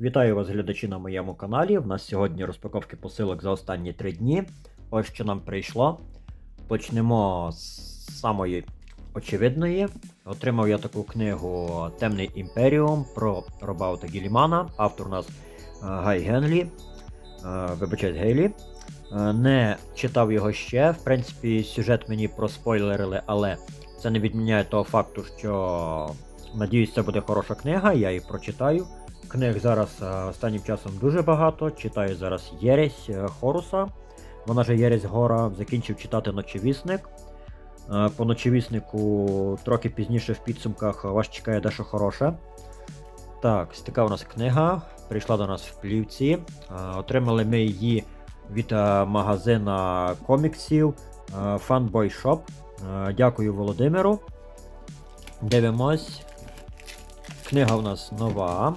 Вітаю вас, глядачі, на моєму каналі. У нас сьогодні розпаковки посилок за останні три дні. Ось що нам прийшло. Почнемо з самої очевидної. Отримав я таку книгу Темний Імперіум про Робаута Гілімана. Автор у нас е, Гай Генлі. Е, Вибачайте, Гейлі. Е, Не читав його ще. В принципі, сюжет мені проспойлерили, але це не відміняє того факту, що надіюсь, це буде хороша книга, я її прочитаю. Книг зараз е, останнім часом дуже багато. Читаю зараз Єресь е, Хоруса. Вона же Єресь Гора. Закінчив читати Ночевісник. Е, По ночевіснику трохи пізніше в підсумках вас чекає дещо хороше. Так, така у нас книга. Прийшла до нас в плівці. Отримали ми її від магазина коміксів Fanboy Shop. Дякую Володимиру. Дивимось. Книга у нас нова.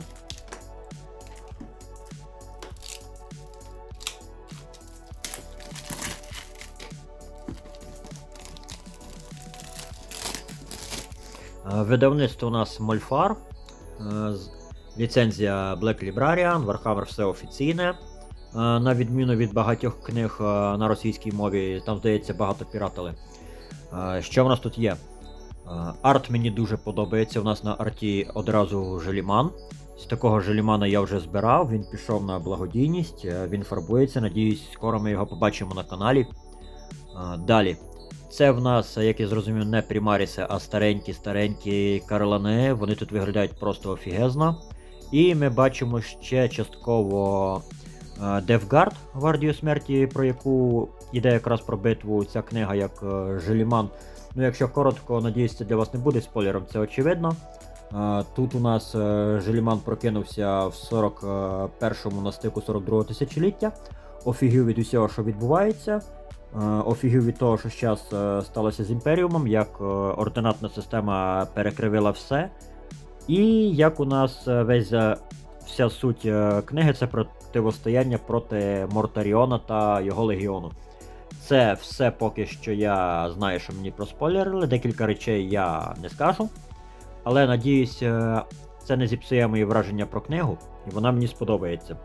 Видавництво у нас Мольфар. Е, Ліцензія Black Librarian, Warhammer все офіційне. Е, На відміну від багатьох книг е, на російській мові, там, здається, багато піратили. Що в нас тут є? Арт мені дуже подобається. У нас на арті одразу желіман. З такого желімана я вже збирав, він пішов на благодійність, він фарбується. Надіюсь, скоро ми його побачимо на каналі. Далі. Це в нас, як я зрозумів, не примаріси, а старенькі-старенькі карлани. Вони тут виглядають просто офігезно. І ми бачимо ще частково е, Девгард Гвардію смерті, про яку йде якраз про битву ця книга як е, Желіман. Ну, якщо коротко, надіюсь, це для вас не буде спойлером, це очевидно. Е, Тут у нас Желіман прокинувся в 41-му на стику 42-го тисячоліття. Офігів від усього, що відбувається. Е, Офігів від того, що зараз сталося з Імперіумом, як е, ординатна система перекривила все. І як у нас е, весь е, вся суть е, книги це противостояння проти Мортаріона та його легіону. Це все поки що я знаю, що мені проспойлерили. Декілька речей я не скажу. Але надіюсь, е, це не зіпсує мої враження про книгу, і вона мені сподобається.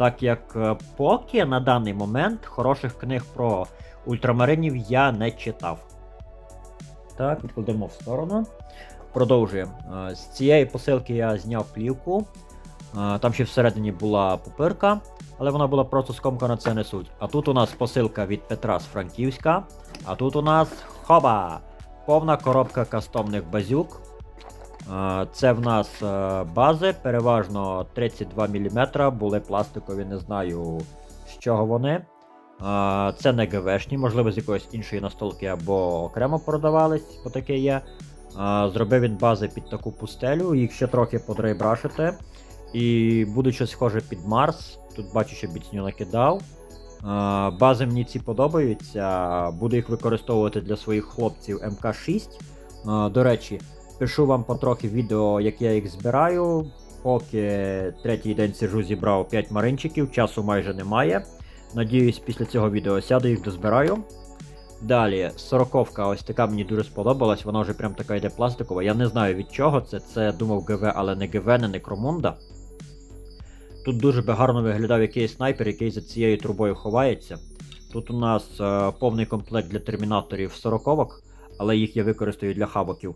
Так як е, поки на даний момент хороших книг про ультрамаринів я не читав. Так, відкладемо в сторону. Продовжуємо. Е, З цієї посилки я зняв плівку. Е, Там ще всередині була пупирка, але вона була просто скомкана, це не суть. А тут у нас посилка від Петра з Франківська. А тут у нас хоба! Повна коробка кастомних базюк. Це в нас е, бази, переважно 32 мм, були пластикові, не знаю з чого вони. Це не ГВшні, можливо, з якоїсь іншої настолки або окремо продавались, бо таке є. Зробив він бази під таку пустелю, їх ще трохи подрейбрашити. І буде щось схоже під Марс. Тут бачу, що біцню накидав. Бази мені ці подобаються. Буду їх використовувати для своїх хлопців МК6. Е, До речі, пишу вам потрохи відео, як я їх збираю. Поки третій день сижу, зібрав 5 маринчиків, часу майже немає. Надіюсь, після цього відео сяду їх дозбираю. Далі, сороковка, ось така мені дуже сподобалась, вона вже прям така йде пластикова. Я не знаю від чого це. Це думав ГВ, але не ГВ, не Некромунда. Тут дуже би гарно виглядав якийсь снайпер, який за цією трубою ховається. Тут у нас е, повний комплект для термінаторів сороковок, але їх я використаю для хабоків.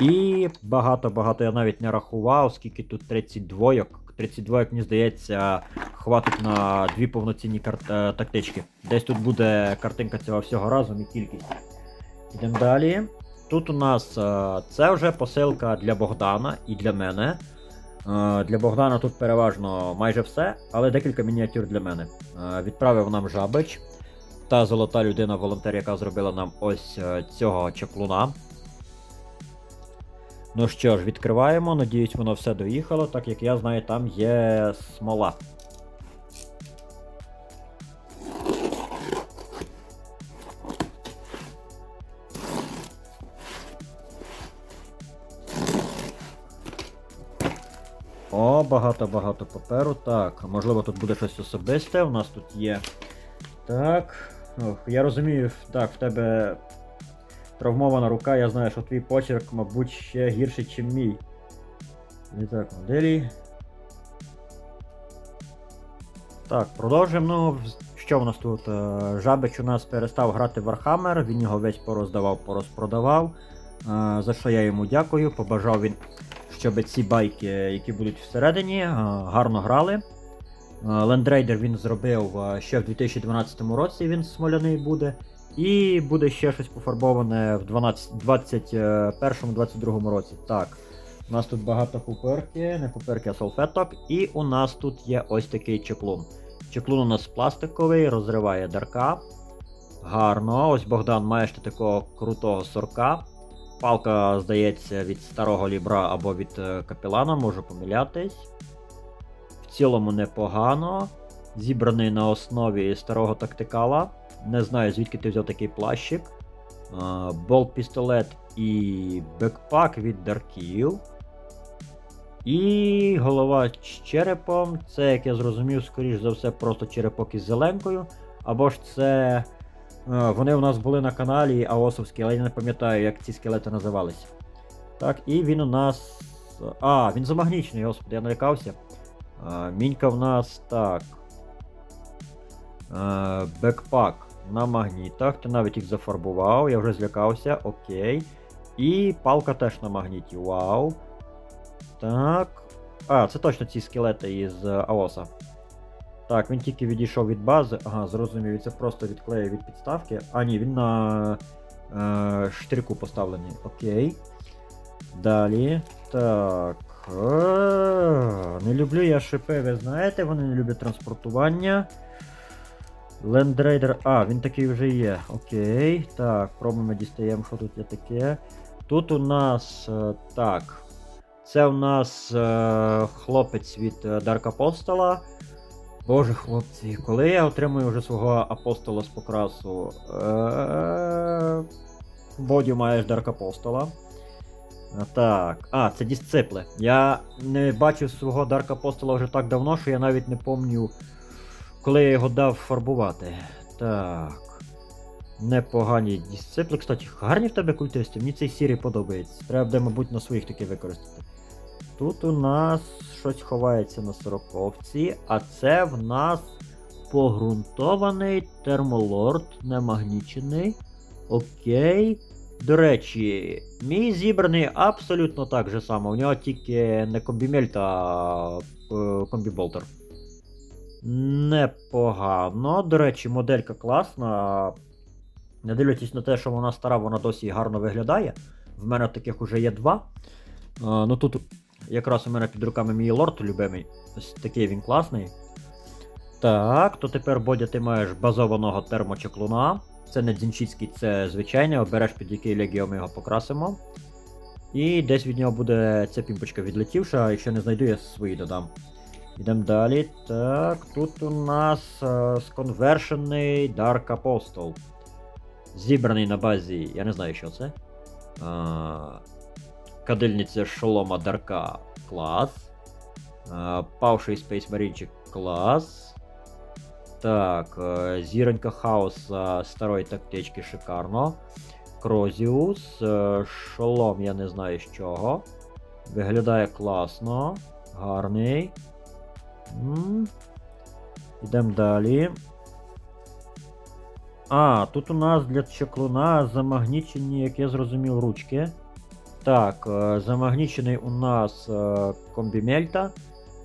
І багато-багато я навіть не рахував, скільки тут 32. 32, як мені здається, хватить на дві повноцінні кар- е, тактички. Десь тут буде картинка цього всього разом і кількість. Йдемо далі. Тут у нас е, це вже посилка для Богдана і для мене. Е, Для Богдана тут переважно майже все, але декілька мініатюр для мене. Відправив нам жабич. Та золота людина, волонтер, яка зробила нам ось цього чаклуна. Ну що ж, відкриваємо. Надіюсь, воно все доїхало, так як я знаю, там є смола. О, багато-багато паперу. Так, можливо, тут буде щось особисте. У нас тут є. Так. Ох, я розумію, так, в тебе травмована рука, я знаю, що твій почерк, мабуть, ще гірший, ніж мій. І так, моделі. Так, продовжуємо. Ну, що в нас тут? Е, Жабич у нас перестав грати в Warhammer, він його весь пороздавав, порозпродавав. Е, За що я йому дякую. Побажав він, щоб ці байки, які будуть всередині, е, гарно грали. Лендрейдер він зробив ще в 2012 році, він смоляний буде. І буде ще щось пофарбоване в 2021-2022 році. Так. У нас тут багато пуперки, не пуперки, а салфеток. І у нас тут є ось такий чеклун. Чеклун у нас пластиковий, розриває дарка. Гарно. Ось Богдан маєш ти такого крутого сорка. Палка, здається, від старого лібра або від е, капелана, можу помилятись. В цілому непогано. Зібраний на основі старого тактикала. Не знаю, звідки ти взяв такий плащик. Болт-пістолет і бекпак від дарків. І голова з черепом. Це, як я зрозумів, скоріш за все, просто черепок із зеленкою. Або ж це. е, Вони у нас були на каналі Аосовські, але я не пам'ятаю, як ці скелети називалися. Так, і він у нас. А, він замагнічений, господи, я налякався. Мінька в нас так. Е, Бекпак на магнітах. Ти навіть їх зафарбував, я вже злякався, окей. І палка теж на магніті. Вау. Так. А, це точно ці скелети із е, Аоса. Так, він тільки відійшов від бази. Ага, зрозумів, це просто відклеїв від підставки. А, ні, він на е, штирку поставлений. Окей. Далі. Так. Е, Не люблю я шипи, ви знаєте, вони не люблять транспортування. Лендрейдер. А, він такий вже є. Окей. Так, пробуємо дістаємо, що тут є таке. Тут у нас. е, Так. Це у нас е, хлопець від е, Дарк Апостола. Боже, хлопці, коли я отримую вже свого апостола з покрасу. Е, Бодю маєш Дарк Апостола. Так. А, це дисципли. Я не бачив свого Дарк Апостола вже так давно, що я навіть не пам'ятаю, коли я його дав фарбувати. Так. Непогані дисципли. Кстати, гарні в тебе культисти, мені цей сірий подобається. Треба буде, мабуть, на своїх таки використати. Тут у нас щось ховається на сороковці, а це в нас погрунтований термолорд, немагнічений. Окей. До речі, мій зібраний абсолютно так же само. У нього тільки не комбімельт, а е, комбіболтер. Непогано. До речі, моделька класна. Не дивлячись на те, що вона стара, вона досі гарно виглядає. В мене таких уже є два. Ну тут якраз у мене під руками мій лорд любимий. Ось такий він класний. Так, то тепер Бодя, ти маєш базованого термочеклуна. Це не дзінчицький, це звичайний, обереш під який легіо ми його покрасимо. І десь від нього буде ця пімпочка відлетівша, якщо не знайду, я свої додам. Йдемо далі. Так, тут у нас е, сконвершений Dark Apostle. Зібраний на базі, я не знаю, що це. А, кадильниця шолома Дарка клас. А, павший Space Marine клас. Так, е, зіронька хаоса старої тактички шикарно. Крозіус, е, шолом я не знаю з чого. Виглядає класно. Гарний. Йдемо далі. А, тут у нас для чеклуна замагнічені, як я зрозумів, ручки. Так, е, замагнічений у нас е, комбімельта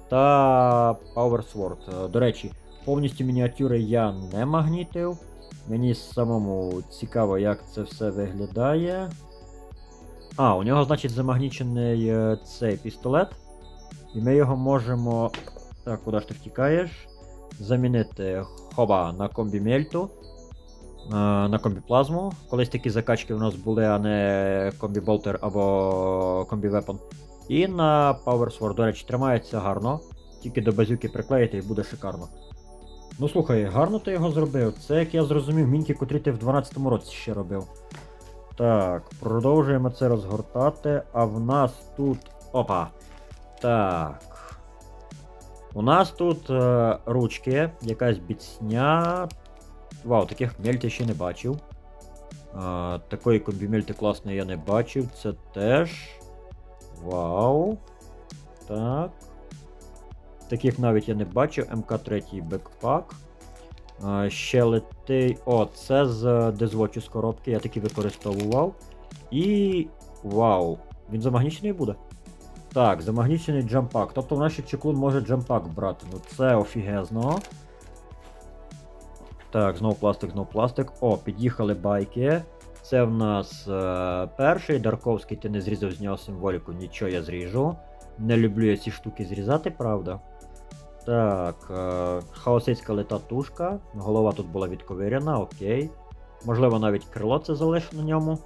та Power Sword. Е, До речі, повністю мініатюри я не магнітив. Мені самому цікаво, як це все виглядає. А, у нього, значить, замагнічений цей пістолет. І ми його можемо. Так, куди ж ти втікаєш? Замінити хоба на комбімельту. е, На комбіплазму. Колись такі закачки у нас були, а не комбіболтер або комбівепон. І на Power Sword, до речі, тримається гарно. Тільки до базюки приклеїти і буде шикарно. Ну слухай, гарно ти його зробив. Це, як я зрозумів, мінки, котрі ти в 12-му році ще робив. Так, продовжуємо це розгортати. А в нас тут. Опа. Так. У нас тут е, ручки, якась біцня. Вау, таких мельти ще не бачив. Е, такої комбімельти класної я не бачив. Це теж. Вау. Так. Таких навіть я не бачив. МК3 бекпак. А, ще летий. О, це з дезвочу з коробки, я таки використовував. І. Вау! Він замагнічений буде? Так, замагнічений джампак. Тобто в нашій чеклун може джампак брати. Ну це офігезно. Так, знов пластик, знов пластик. О, під'їхали байки. Це в нас е, перший. Дарковський, ти не зрізав з нього символіку, нічого я зріжу. Не люблю я ці штуки зрізати, правда. Так, е, хаосицька тушка. Голова тут була відковиряна, окей. Можливо, навіть крило це залишу на ньому.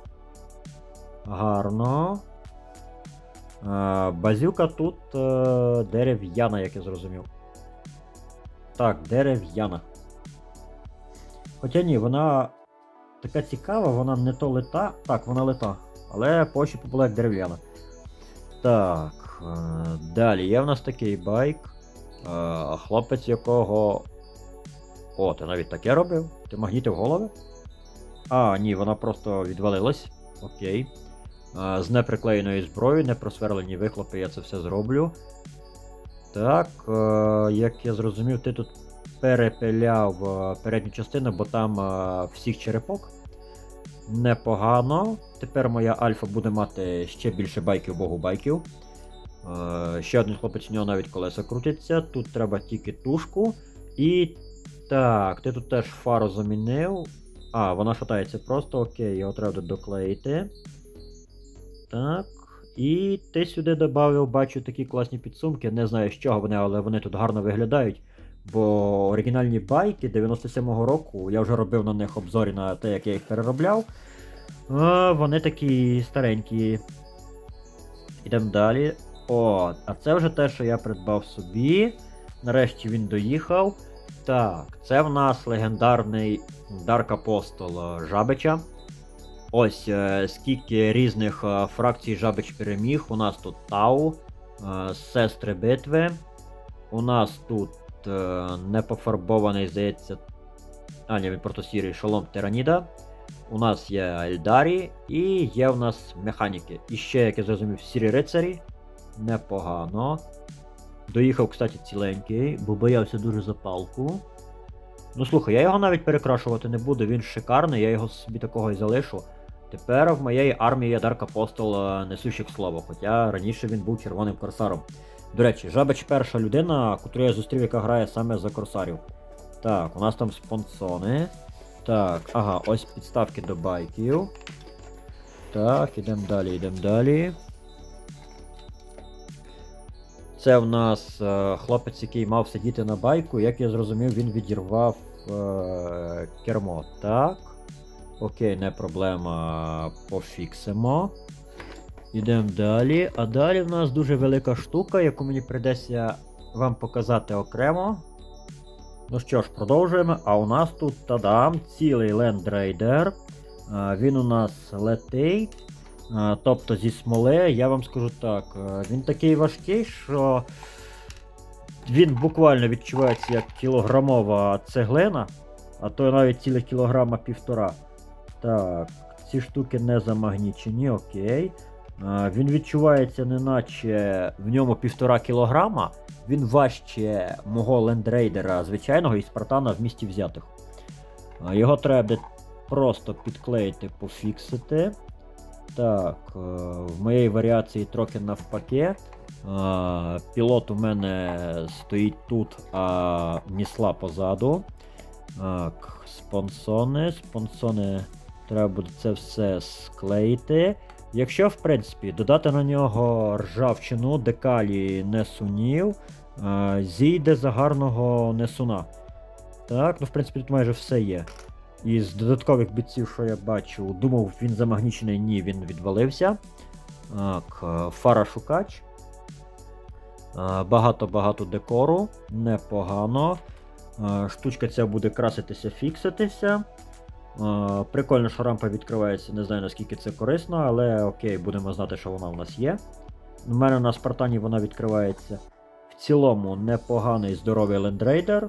Гарно. Е, базюка тут е, дерев'яна, як я зрозумів. Так, дерев'яна. Хоча ні, вона така цікава, вона не то лета. Так, вона лета. Але по була як дерев'яна. Так. е, Далі є в нас такий байк. Хлопець, якого. О, ти навіть таке робив? Ти магнітив голови? А, ні, вона просто відвалилась. Окей. З неприклеєною зброєю, непросверлені вихлопи, я це все зроблю. Так, е, як я зрозумів, ти тут перепиляв е, передню частину, бо там е, всіх черепок. Непогано. Тепер моя альфа буде мати ще більше байків богу байків. Ще один хлопець, у нього навіть колеса крутяться. Тут треба тільки тушку. І. Так, ти тут теж фару замінив. А, вона шатається просто, окей, його треба доклеїти. Так. І ти сюди додав, бачу такі класні підсумки. Не знаю з чого вони, але вони тут гарно виглядають. Бо оригінальні байки 97-го року, я вже робив на них обзорі на те, як я їх переробляв. А, вони такі старенькі. Ідемо далі. О, а це вже те, що я придбав собі. Нарешті він доїхав. Так, це в нас легендарний Дарк Апостол Жабича. Ось е, скільки різних е, фракцій Жабич переміг. У нас тут Тау, е, Сестри битви. У нас тут непофарбований, здається. А, ні, він просто сірий шолом Тираніда. У нас є Ельдарі і є в нас механіки. І ще, як я зрозумів, сірі рицарі. Непогано. Доїхав, кстати, ціленький, бо боявся дуже запалку. Ну слухай, я його навіть перекрашувати не буду, він шикарний, я його собі такого і залишу. Тепер в моєї армії є Дарк Апостол е, несущих слово, хоча раніше він був червоним корсаром. До речі, Жабич перша людина, яку я зустрів, яка грає саме за корсарів. Так, у нас там спонсони. Так, ага, ось підставки до байків. Так, ідемо далі, ідемо далі. Це в нас е, хлопець, який мав сидіти на байку. Як я зрозумів, він відірвав е, кермо. Так. Окей, не проблема. Пофіксимо. Ідемо далі. А далі в нас дуже велика штука, яку мені прийдеться вам показати окремо. Ну що ж, продовжуємо. А у нас тут тадам, цілий Raider. Він у нас летить. Тобто зі смоли, я вам скажу так, він такий важкий, що він буквально відчувається як кілограмова цеглина, а то навіть ціле кілограма півтора. Так, ці штуки не замагнічені, окей. Він відчувається, неначе в ньому півтора кілограма. Він важче мого лендрейдера звичайного і Спартана в місті взятих. Його треба просто підклеїти, пофіксити. Так, е, в моєї варіації трохи навпаки. Пілот у мене стоїть тут, а місла позаду. Так, спонсони. Спонсони треба буде це все склеїти. Якщо, в принципі, додати на нього ржавчину, декалі несунів, е, зійде за гарного несуна. Так, ну в принципі тут майже все є. Із додаткових бітців, що я бачу, думав, він замагнічений, ні, він відвалився. Так, е, фара шукач. Е, Багато-багато декору, непогано. Штучка ця буде краситися, фікситися. Е, Прикольно, що рампа відкривається, не знаю наскільки це корисно, але окей, будемо знати, що вона у нас є. У мене на Спартані вона відкривається. В цілому непоганий здоровий лендрейдер.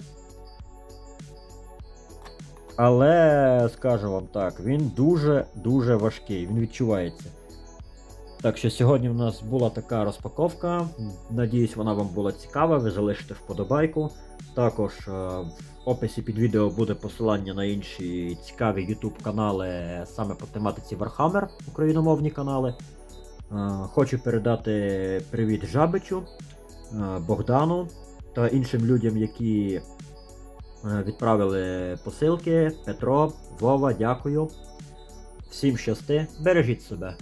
Але скажу вам так, він дуже-дуже важкий, він відчувається. Так що сьогодні в нас була така розпаковка. Надіюсь, вона вам була цікава. Ви залишите вподобайку. Також е, в описі під відео буде посилання на інші цікаві YouTube канали саме по тематиці Warhammer, україномовні канали. Е, Хочу передати привіт Жабичу, е, Богдану та іншим людям, які відправили посилки. Петро, Вова, дякую. Всім щасти, бережіть себе.